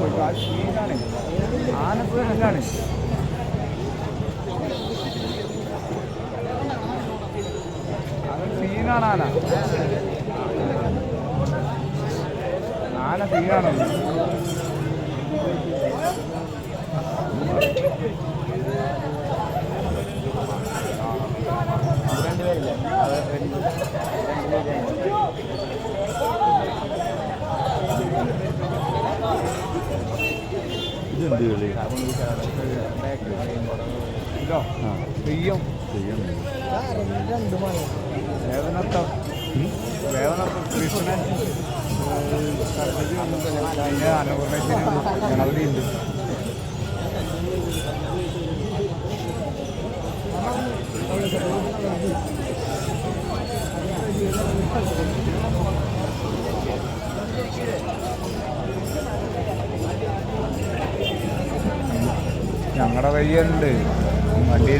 പോയി ആ സീനാണ് ആനപ്പുഴലാണ് അത് സീനാണ് ആന. ആന സീനാണത് ഇതെന്ത് കളി ഇതോ ആ തെയ്യം ചെയ്യാൻ വേദനർത്ഥം വേദനർത്ഥം കൃഷ്ണൻ സരസ്വതി അതിന് അന്നപൂർണേശ്വരി ഗണപതി ഉണ്ട് ഞങ്ങളുടെ കയ്യിലുണ്ട്. വണ്ടിയിൽ